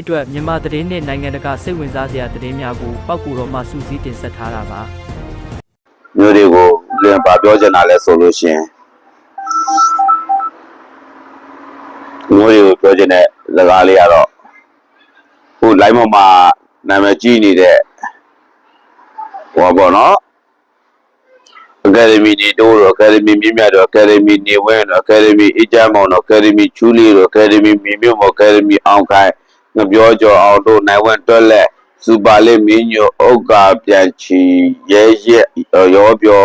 အတွက်မြန်မာသတင်းနဲ့နိုင်ငံတကာစိတ်ဝင်စားစရာသတင်းများကိုပောက်ကူတော်မှစူးစီးတင်ဆက်ထားတာပါမျိုးတွေကိုလင်ပါပြောချင်တာလဲဆိုလို့ရှိရင်မျိုးတွေကိုပြောချင်တဲ့စကားလေးကတော့ဟို line ပေါ်မှာနာမည်ကြီးနေတဲ့ဟောပေါ့နော်အကယ်ဒမီနေတိုးတော့အကယ်ဒမီမြင့်မြတ်တော့အကယ်ဒမီနေဝင်းတော့အကယ်ဒမီအကြမ်းမောင်တော့အကယ်ဒမီချူလီတော့အကယ်ဒမီမြင့်မြတ်တော့အကယ်ဒမီအောင်ခိုင် ငပြောကျော်အောင်တို့နိုင်ဝင်းတွက်လက်စူပါလေးမင်းညိုဥက္ကာပြန်ချီရဲရဲရောပြော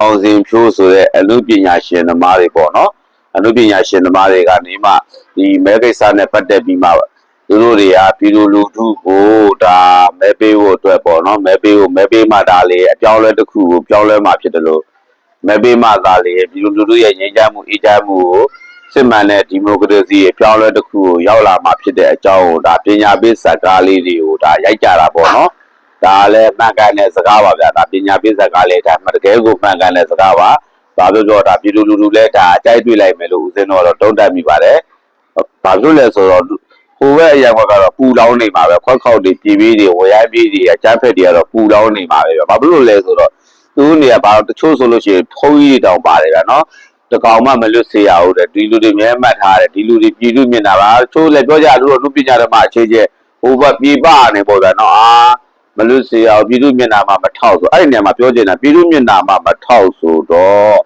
အောင်စင်ဖြိုးဆိုတဲ့အမှုပညာရှင်သမားတွေပေါ့နော်အမှုပညာရှင်သမားတွေကနေမှဒီမဲကိစ္စနဲ့ပတ်သက်ပြီးမှသူတို့တွေကပြည်သူလူထုကိုဒါမဲပေးဖို့အတွက်ပေါ့နော်မဲပေးဖို့မဲပေးမှဒါလေအပြောင်းလဲတစ်ခုကိုပြောင်းလဲမှဖြစ်တယ်လို့မဲပေးမှသာလေပြည်သူလူထုရဲ့ငြိမ်းချမ်းမှုအေးချမ်းမှုကို စစ်မှန်တဲ့ဒီမိုကရေစီအပြောင်းလဲတစ်ခုကိုရောက်လာမှဖြစ်တဲ့အကြောင်းကိုဒါပညာပေးစကားလေးတွေကိုဒါရိုက်ကြတာပေါ့နော်ဒါလည်းမှန်ကန်တဲ့စကားပါဗျာဒါပညာပေးစကားလေးဒါမှတကယ်ကိုမှန်ကန်တဲ့စကားပါဘာလို့ပြောဒါပြည်သူလူထုလည်းဒါအကြိုက်တွေ့လိုက်မယ်လို့ဦးစင်းတော့တုံးတက်မိပါတယ်ဘာလို့လဲဆိုတော့ဟိုဘက်အရာကတော့ပူလောင်းနေမှာပဲခွက်ခေါက်တွေပြည်ပြီးတွေဝရမ်းပြီးတွေအကြမ်းဖက်တွေကတော့ပူလောင်းနေမှာပဲဗျာဘာလို့လဲဆိုတော့သူနေရာဘာတချို့ဆိုလို့ရှိရင်ဖုံးကြီးတောင်ပါတယ်ဗျာနော် တကောင်မှမလွတ်စေရဘူးတဲ့ဒီလူတွေမြဲမှတ်ထားတယ်ဒီလူတွေပြည်သူမြင်တာပါချို့လည်းပြောကြလို့လူပညာဓမ္မအခြေကျဟိုဘက်ပြည်ပနေပေါ့ဗျာနော်အာမလွတ်စေအောင်ပြည်သူမျက်နှာမှာမထောက်ဆိုအဲ့ဒီနေရာမှာပြောချင်တာပြည်သူမျက်နှာမှာမထောက်ဆိုတော့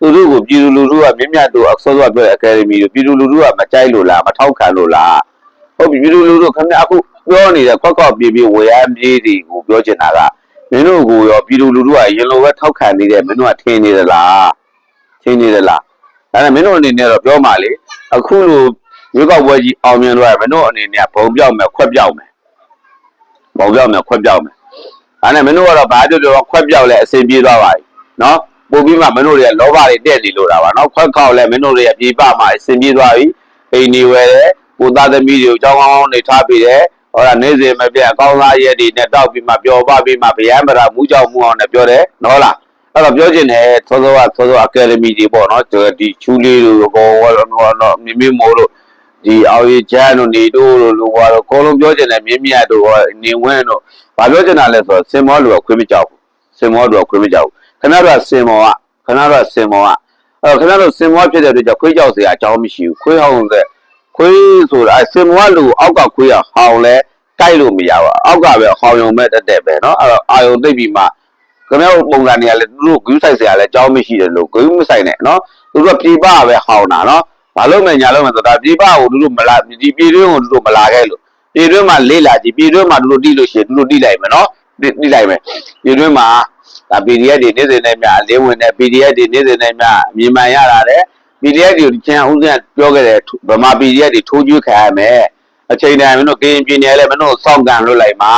သူတို့ကိုပြည်သူလူထုကမြင့်မြတ်တို့အစောစောပြောတဲ့အကယ်ဒမီတို့ပြည်သူလူထုကမကြိုက်လို့လားမထောက်ခံလို့လားဟုတ်ပြီပြည်သူလူထုခင်ဗျအခုပြောနေတဲ့ခွက်ခွက်ပြေးပြေးဝေယမ်းပြေးတွေကိုပြောချင်တာကမင်းတို့ကိုရောပြည်သူလူထုကရင်လိုပဲထောက်ခံနေတယ်မင်းတို့ကထင်နေသလား ထင်နေသလားအဲ့ဒါမင်းတို့အနေနဲ့တော့ပြောမှလေအခုလိုရွေးကောက်ပွဲကြီးအောင်မြင်တော့မင်းတို့အနေနဲ့ဘုံပြောက်မယ်ခွက်ပြောက်မယ်ဘောင်ပြောက်မယ်ခွက်ပြောက်မယ်။ဒါနဲ့မင်းတို့ကတော့ဘာပြောပြောခွက်ပြောက်လဲအစဉ်ပြေးသွားပါပြီ။နော်။ပို့ပြီးမှမင်းတို့တွေကလောဘတွေတက်နေလို့တာပါနော်။ခွက်ခေါက်လဲမင်းတို့တွေကပြေးပမှအစဉ်ပြေးသွားပြီ။အိမ်နေဝဲတယ်။ကိုသားသမီးတွေကိုကြောင်းကောင်းကောင်းနေထားပြီးတယ်။ဟောတာနေစဉ်မပြတ်အကောင်းသားရက်တွေနဲ့တောက်ပြီးမှပျော်ပပြီးမှဗျမ်းပရာမူးကြောင်မှုအောင်နဲ့ပြောတယ်နော်လား။ အဲ့တော့ပြောချင်တယ်သောသောကသောသောအကယ်ဒမီတွေပေါ့နော်။ဒီချူလေးတို့ဘောဟောတော့မြမမိုးတို့ ဒီအောင်ရချမ်းတို့နေတို့တို့လူကတော့အကုန်လုံးပြောချင်တယ်မြင်းမြတ်တို့နေဝင်းတို့ဘာပြောချင်တာလဲဆိုတော့စင်မောလူကခွေးမကြောက်ဘူးစင်မောလူကခွေးမကြောက်ဘူးခင်ဗျားတို့ကစင်မောကခင်ဗျားတို့ကစင်မောကအဲ့တော့ခင်ဗျားတို့စင်မောဖြစ်တဲ့အတွက်ကြောင့်ခွေးကြောက်စရာအကြောင်းမရှိဘူးခွေးဟောင်းတဲ့ခွေးဆိုတာစင်မောလူအောက်ကခွေးကဟောင်းလဲတိုက်လို့မရဘူးအောက်ကပဲဟောင်းယုံမဲ့တက်တက်ပဲเนาะအဲ့တော့အာယုံသိပ်ပြီးမှ ခင်ဗျားတို့ပုံစံတွေကလည်းသူတို့ဂူးဆိုင်စရာလည်းအကြောင်းမရှိတယ်လို့ဂူးမဆိုင်နဲ့နော်သူတို့ပြည်ပပဲဟောင်းတာနော်ဘာလို့မညာလို့မဆိုတာပြည်ပကိုသူတို့မလာဒီပြည်တွင်းကိုသူတို့မလာခဲ့လို့ပြည်တွင်းမှာလေ့လာကြည့်ပြည်တွင်းမှာသူတို့တိလို့ရှိရင်သူတို့တိလိုက်မယ်နော်တိလိုက်မယ်ပြည်တွင်းမှာဒါ PDF တွေနေ့စဉ်နဲ့များအလင်းဝင်တဲ့ PDF တွေနေ့စဉ်နဲ့များအမြင်မှန်ရတာတဲ့ PDF တွေကျန်ဦးစင်းပြောခဲ့တယ်ဗမာ PDF တွေထိုးကျွေးခံရမယ်အချိန်တိုင်းမင်းတို့ကရင်ပြည်နယ်လည်းမင်းတို့စောင့်ကန်လွတ်လိုက်မှာ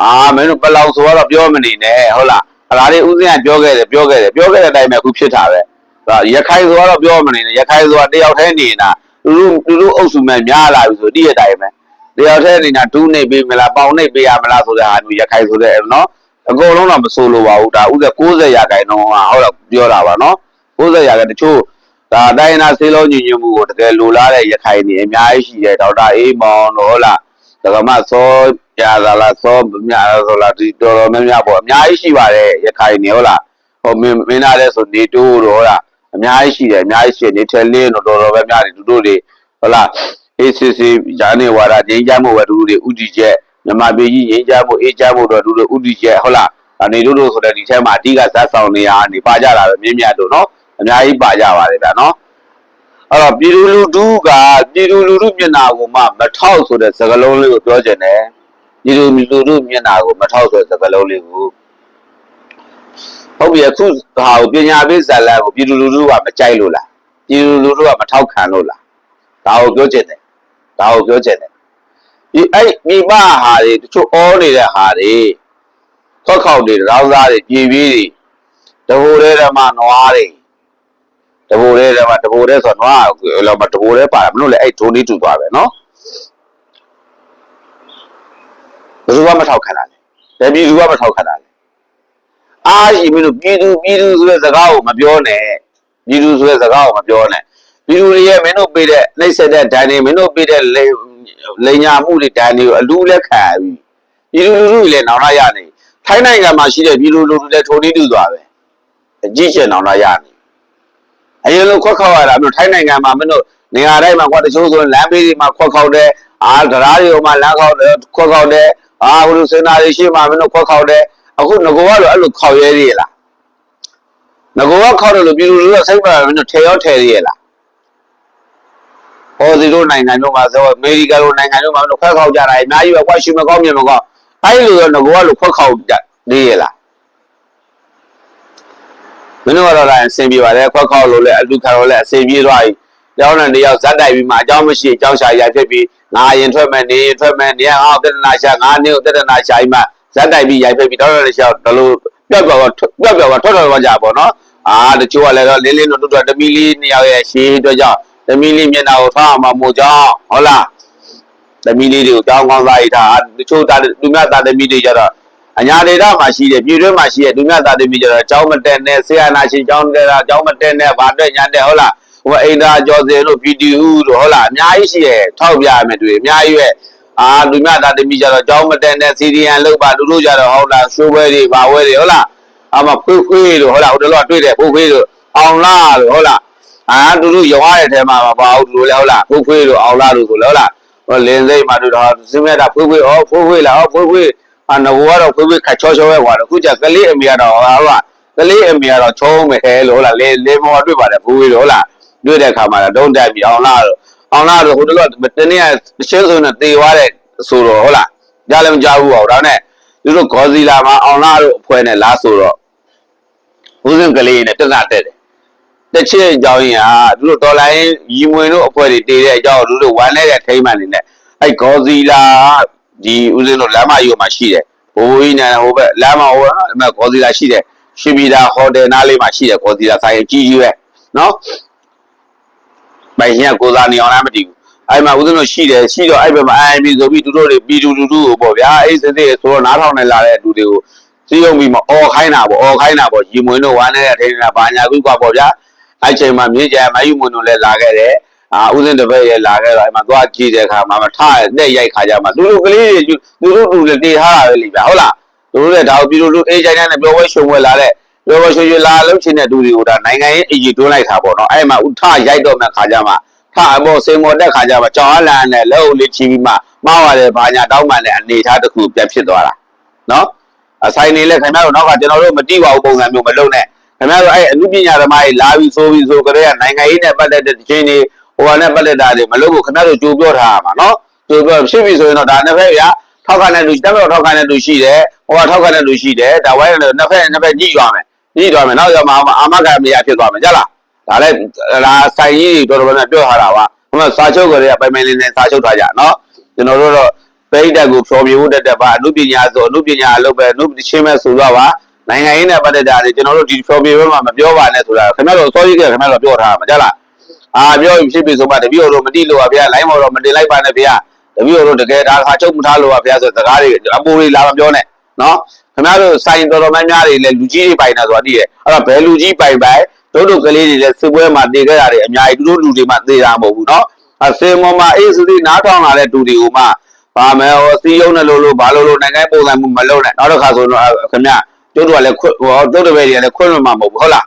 အာမင်းတို့ပလောင်ဆိုတော့ပြောမနေနဲ့ဟုတ်လား အလားလေးဦးစင်းကပြောခဲ့တယ်ပြောခဲ့တယ်ပြောခဲ့တဲ့အတိုင်းပဲအခုဖြစ်တာပဲဒါရခိုင်ဆိုတော့ပြောမနေနဲ့ရခိုင်ဆိုတာတယောက်တည်းနေတာသူတို့သူတို့အုပ်စုမဲ့များလာပြီဆိုတည့်ရတိုင်းပဲတယောက်တည်းနေတာဒူးနေပေးမလားပေါင်နေပေးရမလားဆိုတဲ့ဟာမျိုးရခိုင်ဆိုတဲ့နော်အကုန်လုံးတော့မဆိုလိုပါဘူးဒါဥစ္စာ60ရာခိုင်နှုန်းကဟုတ်တော့ပြောတာပါနော်60ရာခိုင်တချို့ဒါတိုင်းနာဆေးလုံးညီညွတ်မှုကိုတကယ်လိုလားတဲ့ရခိုင်နေအများကြီးရှိတယ်ဒေါက်တာအေးမောင်တို့ဟုတ်လား ဒကမစောရသာလားစောမြာဆိုလားဒီတော်တော်များများပေါ့အများကြီးရှိပါတယ်ရခိုင်နေဟုတ်လားဟိုမင်းမင်းသားလဲဆိုနေတိုးတို့ဟုတ်လားအများကြီးရှိတယ်အများကြီးရှိတယ်နေတယ်လင်းတော့တော်တော်ပဲများတယ်သူတို့တွေဟုတ်လား ACC ဂျာနေဝါဒငိမ့်ချမှုပဲသူတို့တွေဥတီချက်မြန်မာပြည်ကြီးငိမ့်ချမှုအေးချမှုတော့သူတို့ဥတီချက်ဟုတ်လားအနေတို့တို့ဆိုတဲ့ဒီထဲမှာအဓိကဇက်ဆောင်နေရနေပါကြတာပဲမြင်းမြတ်တို့နော်အများကြီးပါကြပါတယ်ဗျာနော် အဲ့တော့ပြည်သူလူထုကပြည်သူလူထုမျက်နှာကိုမှမထောက်ဆိုတဲ့စကားလုံးလေးကိုပြောချင်တယ်ပြည်သူလူထုမျက်နှာကိုမထောက်ဆိုတဲ့စကားလုံးလေးကိုဟုတ်ပြီအခုဟာကိုပညာပေးဇာတ်လမ်းကိုပြည်သူလူထုကမကြိုက်လို့လားပြည်သူလူထုကမထောက်ခံလို့လားဒါကိုပြောချင်တယ်ဒါကိုပြောချင်တယ်ဒီအဲ့မိဘဟာတွေတချို့အောနေတဲ့ဟာတွေခောက်ခောက်တွေရောင်းစားတွေပြည်ပြီးတွေတဘိုးတဲ့ဓမ္မနွားတွေ တဘိုးတဲ့ဓမ္မတဘိုးတဲ့ဆိုနွားလောမတဘိုးတဲ့ပါမလို့လေအဲ့ဒိုနီတူသွားပဲနော်ဘယ်သူကမထောက်ခံတာလဲဘယ်ပြည်သူကမထောက်ခံတာလဲအားရှိမင်းတို့ပြည်သူပြည်သူဆိုတဲ့စကားကိုမပြောနဲ့ပြည်သူဆိုတဲ့စကားကိုမပြောနဲ့ပြည်သူတွေရဲ့မင်းတို့ပေးတဲ့နှိမ့်ဆက်တဲ့ဒဏ်တွေမင်းတို့ပေးတဲ့လေလိန်ညာမှုတွေတန်တွေကိုအလူလက်ခံပြီးပြည်သူလူထုတွေလည်းနောင်လာရနေထိုင်းနိုင်ငံမှာရှိတဲ့ပြည်သူလူထုလည်းထိုနည်းတူသွားပဲအကြည့်ကျနောင်လာရနေ အရင်လိုခွက်ခေါက်ရတာမျိုးထိုင်းနိုင်ငံမှာမင်းတို့နေရာတိုင်းမှာကွာတချို့ဆိုလမ်းဘေးတွေမှာခွက်ခေါက်တယ်အာတရားတွေမှာလမ်းခေါက်တယ်ခွက်ခေါက်တယ်အာဘုလိုစင်နာတွေရှိမှမင်းတို့ခွက်ခေါက်တယ်အခုငကောကတော့အဲ့လိုခေါက်ရဲသေးလားငကောကခေါက်တယ်လို့ပြည်သူလူထုကစိတ်ပါမင်းတို့ထဲရောထဲသေးရဲ့လားဟောဒီလိုနိုင်ငံတို့မှာဆိုအမေရိကန်လိုနိုင်ငံတို့မှာခွက်ခေါက်ကြတာအများကြီးပဲကွာရှူမကောင်းမြင်မကောင်းအဲ့လိုတော့ငကောကလိုခွက်ခေါက်ကြနေရလား မင်းတို့ကတော့လည်းအဆင်ပြေပါတယ်ခွက်ခေါက်လို့လည်းအလူခံလို့လည်းအဆင်ပြေသွားပြီတောင်းတဲ့တယောက်ဇက်တိုက်ပြီးမှအကြောင်းမရှိအကြောင်းရှာရဖြစ်ပြီးငါရင်ထွက်မယ်နေရင်ထွက်မယ်နေအောင်တဒနာရှာငါနေကိုတဒနာရှာပြီးမှဇက်တိုက်ပြီးရိုက်ဖြစ်ပြီးတောင်းတဲ့ရှာဒါလိုပြက်ပြောက်ပြက်ပြောက်ထွက်ထွက်သွားကြပါတော့အာတချို့ကလည်းတော့လင်းလင်းတို့တို့တမီလေးနှစ်ယောက်ရဲ့ရှေးအတွက်ကြောင့်သမီးလေးမျက်နှာကိုထားအောင်မမို့ကြောင်းဟုတ်လားသမီးလေးတွေကိုကြောင်းကောင်းစားရထားတချို့တာလူမြတ်သားသမီးတွေကြတော့ အညာဒေတာမှာရှိတယ်ပြည်တွင်းမှာရှိတဲ့လူမြတ်သားသမီးကြတော့ကြောင်းမတက်နဲ့ဆေးရနာရှင်ကြောင်းတက်တာကြောင်းမတက်နဲ့ဗာတွေ့ညာတက်ဟုတ်လားဟိုအိန္ဒာကျော်စင်တို့ PTU တို့ဟုတ်လားအများကြီးရှိရဲ့ထောက်ပြရမယ်တွေ့အများကြီးပဲအာလူမြတ်သားသမီးကြတော့ကြောင်းမတက်နဲ့စီဒီယန်လောက်ပါလူတို့ကြတော့ဟုတ်လားရှိုးပွဲတွေဗာဝဲတွေဟုတ်လားအမဖွေးဖွေးတို့ဟုတ်လားဟိုတလောတွေ့တယ်ဖွေးဖွေးတို့အောင်လားတို့ဟုတ်လားအာတူတူရောရတဲ့ထဲမှာမပါဘူးတူလေဟုတ်လားဖိုးဖွေးတို့အောင်လာတို့ကိုလေဟုတ်လားဟောလင်းစိတ်မှာတို့တော့စင်းမြတ်တာဖွေးဖွေးဩဖိုးဖွေးလားဩဖိုးဖွေး အနဘောကတော့ဖွေးဖွေးခတ်ချောချောပဲဟွာတော့ခုကျကလေးအမေကတော့ဟာဟုတ်ကလေးအမေကတော့ချုံးမယ်ဟဲလို့ဟုတ်လားလေလေမောတွေ့ပါတယ်ဖိုးဖွေးတို့ဟုတ်လားတွေ့တဲ့အခါမှာတော့တုံးတက်ပြီးအောင်လာတို့အောင်လာတို့ဟိုတလောတနေ့ကတချင်းဆိုနေတေသွားတဲ့ဆိုတော့ဟုတ်လားကြားလည်းမကြားဘူးပေါ့ဒါနဲ့သူတို့ဂေါ်စီလာမှာအောင်လာတို့အဖွဲ့နဲ့လာဆိုတော့ဦးစင်ကလေးနဲ့တက်တာတက်တယ်တစ်ချက်အကြောင်းရင်းကသူတို့ဒေါ်လာရင်းရီမွေတို့အဖွဲ့တွေတည်တဲ့အကြောင်းသူတို့ဝမ်းနေတဲ့ထိမ့်မှန်နေနဲ့အဲ့ဂေါ်ဇီလာ ဒီဦးဇင်းတို့လမ်းမကြီးမှာရှိတယ်ဘိုးကြီးနဲ့ဟိုဘက်လမ်းမဟိုအမဂေါ်ဇီလာရှိတယ်ရှင်မီတာဟိုတယ်နားလေးမှာရှိတယ်ဂေါ်ဇီလာဆိုင်ကြီးကြီးပဲနော်ပိုင်ရှင်ကကိုစားနေအောင်လားမသိဘူးအဲ့မှာဦးဇင်းတို့ရှိတယ်ရှိတော့အဲ့ဘက်မှာ IMB ဆိုပြီးသူတို့တွေပြည်သူလူထုကိုပေါ့ဗျာအဲ့စစ်စစ်ဆိုတော့နားထောင်နေလာတဲ့လူတွေကိုစီးရုံပြီးမှအော်ခိုင်းတာပေါ့အော်ခိုင်းတာပေါ့ရီမွေတို့ဝမ်းနေတဲ့ထိန်းနေတာဘာညာကူကွာပေါ့ဗျာအဲ့ချိန်မှာမြေကြမယူမွန်တို့လည်းလာခဲ့တယ် အာဦးစင်းတပည့်ရဲ့လာခဲ့တော့အဲ့မှာသွားကြည့်တဲ့အခါမှာမထတဲ့ရိုက်ခါကြမှာသူတို့ကလေးတွေသူတို့တူလည်းတေထားတာပဲလीဗျာဟုတ်လားသူတို့လည်းဒါကိုပြည်သူလူအေးချိုင်းနဲ့ပြောဝဲရှုံဝဲလာတဲ့ပြောဝဲရှုံရလာလုံးချင်းတဲ့သူတွေကိုဒါနိုင်ငံရေးအကြီးတွန်းလိုက်တာပေါ့နော်အဲ့မှာဥထရိုက်တော့မဲ့ခါကြမှာထအပေါ်စေမော်တက်ခါကြမှာကြောင်အလန်နဲ့လက်အုပ်လေးချီပြီးမှမှားရတယ်ဘာညာတောင်းမှန်တဲ့အနေထားတစ်ခုပြန်ဖြစ်သွားတာနော်အဆိုင်နေလဲခင်ဗျားတို့နောက်ကကျွန်တော်တို့မတိပါဘူးပုံစံမျိုးမလုပ်နဲ့ခင်ဗျားတို့အဲ့အမှုပညာသမားတွေလာပြီးဆိုပြီးဆိုကြတဲ့နိုင်ငံရေးနဲ့ပတ်သက်တဲ့ချင်းတွေ ဟိုဟာနဲ့ပတ်သက်တာတွေမလုပ်ဘူးခင်ဗျားတို့ကြိုးပြောထားရမှာနော်ကြိုးပြောဖြစ်ပြီဆိုရင်တော့ဒါနှစ်ဖက်ရထောက်ခံတဲ့လူတက်တော့ထောက်ခံတဲ့လူရှိတယ်ဟိုဟာထောက်ခံတဲ့လူရှိတယ်ဒါဝိုင်းတယ်နှစ်ဖက်နှစ်ဖက်ညှိသွားမယ်ညှိသွားမယ်နောက်ရောက်မှာအာမခံမရဖြစ်သွားမယ်ကြလားဒါလည်းဒါဆိုင်ကြီးတော်တော်များများပြောထားတာပါဟိုမှာစာချုပ်ကြတဲ့ပိုင်ပိုင်လေးနဲ့စာချုပ်ထားကြနော်ကျွန်တော်တို့တော့ပိတ်တက်ကိုဖြောပြဖို့တက်တက်ပါအမှုပညာဆိုအမှုပညာအလုပ်ပဲအမှုချင်းမဲ့ဆိုတော့ပါနိုင်ငံရေးနဲ့ပတ်သက်တာတွေကျွန်တော်တို့ဒီ trophy ဘက်မှာမပြောပါနဲ့ဆိုတာခင်ဗျားတို့စောကြီးကခင်ဗျားတို့ပြောထားမှာကြလား အာပြောရင်ဖြစ်ပြီဆိုမှတပည့်တော်တို့မတိလို့ပါဗျာလိုင်းမော်တော့မတင်လိုက်ပါနဲ့ဗျာတပည့်တော်တို့တကယ်ဒါခါချုပ်မထားလို့ပါဗျာဆိုတဲ့စကားတွေအပူတွေလာမပြောနဲ့နော်ခင်ဗျားတို့ဆိုင်တော်တော်များများတွေလည်းလူကြီးတွေပိုင်တာဆိုတာသိတယ်အဲ့တော့ဘယ်လူကြီးပိုင်ပိုင်တို့တို့ကလေးတွေလည်းစစ်ပွဲမှာတည်ခဲ့တာတွေအများကြီးတို့လူတွေမှသေတာမဟုတ်ဘူးနော်အစင်မော်မှာအေးစသည်နားထောင်လာတဲ့တူတွေကိုမှပါမယ်ဟောစီယုံနဲ့လို့လို့ဘာလို့လို့နိုင်ငံပုံစံမှုမလုပ်နဲ့နောက်တစ်ခါဆိုတော့ခင်ဗျတို့တို့ကလည်းခွတ်ဟောတို့တပည့်တွေကလည်းခွတ်လွန်မှာမဟုတ်ဘူးဟုတ်လား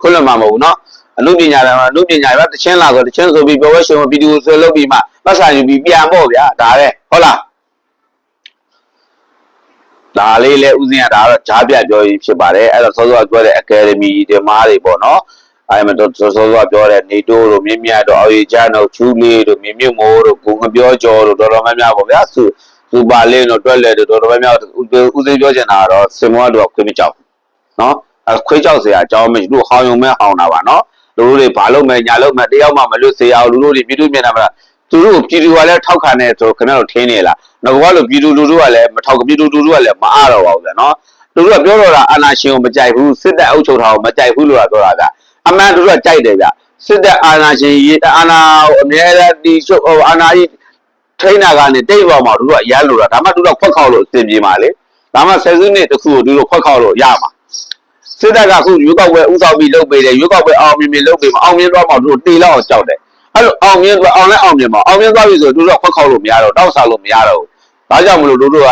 ခွတ်လွန်မှာမဟုတ်ဘူးနော် အမှုပညာတွေမှာအမှုပညာတွေတချင်းလာဆိုတချင်းဆိုပြီးပြောဝဲရှင်ဗီဒီယိုဆွဲလုပ်ပြီးမှပတ်စာယူပြီးပြန်ပေါ့ဗျာဒါပဲဟုတ်လားဒါလေးလဲဥစဉ်ကဒါတော့ဂျားပြပြောရေးဖြစ်ပါတယ်အဲ့တော့စောစောပြောတဲ့အကယ်ဒမီဒီမားတွေပေါ့နော်အဲ့မှာတော့စောစောပြောတဲ့နေတိုးတို့မြင့်မြတ်တို့အော်ရီချန်တို့ချူလေးတို့မြင့်မြတ်မိုးတို့ကိုငပြောကျော်တို့တော်တော်များများပေါ့ဗျာစုစူပါလင်းတို့တွက်လက်တို့တော်တော်များများဥစဉ်ပြောချင်တာကတော့စင်မောတို့ကခွင့်မကြောက်နော်အခွေးကြောက်စရာအကြောင်းမရှိတို့ဟောင်းယုံမဲဟောင်းတာပါနော် လူတို့တွေဘာလုပ်မဲညာလုပ်မဲတယောက်မှမလွတ်စေအောင်လူတို့တွေပြည်သူမျက်နှာမှာသူတို့ပြည်သူကလည်းထောက်ခံနေဆိုခင်ဗျားတို့ထင်းနေလားငါကလို့ပြည်သူလူထုကလည်းမထောက်ပြည်သူလူထုကလည်းမအားတော့ပါဘူးဗျာနော်သူတို့ကပြောတော့တာအာနာရှင်ကိုမကြိုက်ဘူးစစ်တပ်အုပ်ချုပ်တာကိုမကြိုက်ဘူးလို့ပြောတာဗျအမှန်သူတို့ကကြိုက်တယ်ဗျစစ်တပ်အာနာရှင်ရေးအာနာကိုအမြဲတမ်းတီချုပ်ဟိုအာနာကြီးထိန်းတာကနေတိတ်ပေါ်မှာသူတို့ကရမ်းလို့တာဒါမှသူတို့ခွက်ခေါက်လို့အစဉ်ပြေမှာလေဒါမှဆယ်စုနှစ်တစ်ခုကိုသူတို့ခွက်ခေါက်လို့ရမှာ စစ်တပ်ကအခုရွေးကောက်ပွဲဥဆောင်ပြီးလုပ်ပေးတယ်ရွေးကောက်ပွဲအောင်မြင်မြင်လုပ်ပေးမှာအောင်မြင်တော့မှသူတို့တေလောက်အောင်ကြောက်တယ်အဲ့လိုအောင်မြင်သွားအောင်လဲအောင်မြင်ပါအောင်မြင်သွားပြီဆိုတို့တော့ခွက်ခေါက်လို့မရတော့တောက်စားလို့မရတော့ဘူးဒါကြောင့်မလို့တို့တို့က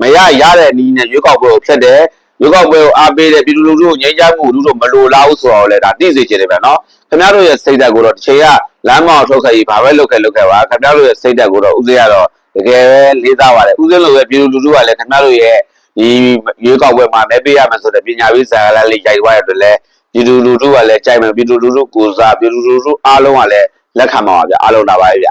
မရရတဲ့နီးနဲ့ရွေးကောက်ပွဲကိုဖျက်တယ်ရွေးကောက်ပွဲကိုအားပေးတယ်ပြည်သူလူထုကိုငြိမ်းချမ်းမှုတို့တို့မလိုလားဘူးဆိုတော့လေဒါသိစေချင်တယ်ဗျနော်ခင်ဗျားတို့ရဲ့စိတ်ဓာတ်ကိုတော့တစ်ချိန်ကလမ်းမောင်ထုတ်ခဲ့ကြီးဘာပဲလုပ်ခဲ့လုပ်ခဲ့ပါခင်ဗျားတို့ရဲ့စိတ်ဓာတ်ကိုတော့ဥစဉ်ကတော့တကယ်ပဲလေးစားပါတယ်ဥစဉ်လိုပဲပြည်သူလူထုကလည်းခင်ဗျားတို့ရဲ့ ဒီရွေးကောက်ပွဲမှာမဲပေးရမယ်ဆိုတဲ့ပညာရေးစာလမ်းလေးရိုက်သွားရတဲ့လည်းပြည်သူလူထုကလည်းကြိုက်မယ်ပြည်သူလူထုကိုစားပြည်သူလူထုအားလုံးကလည်းလက်ခံပါပါဗျအားလုံးတာပါပဲဗျ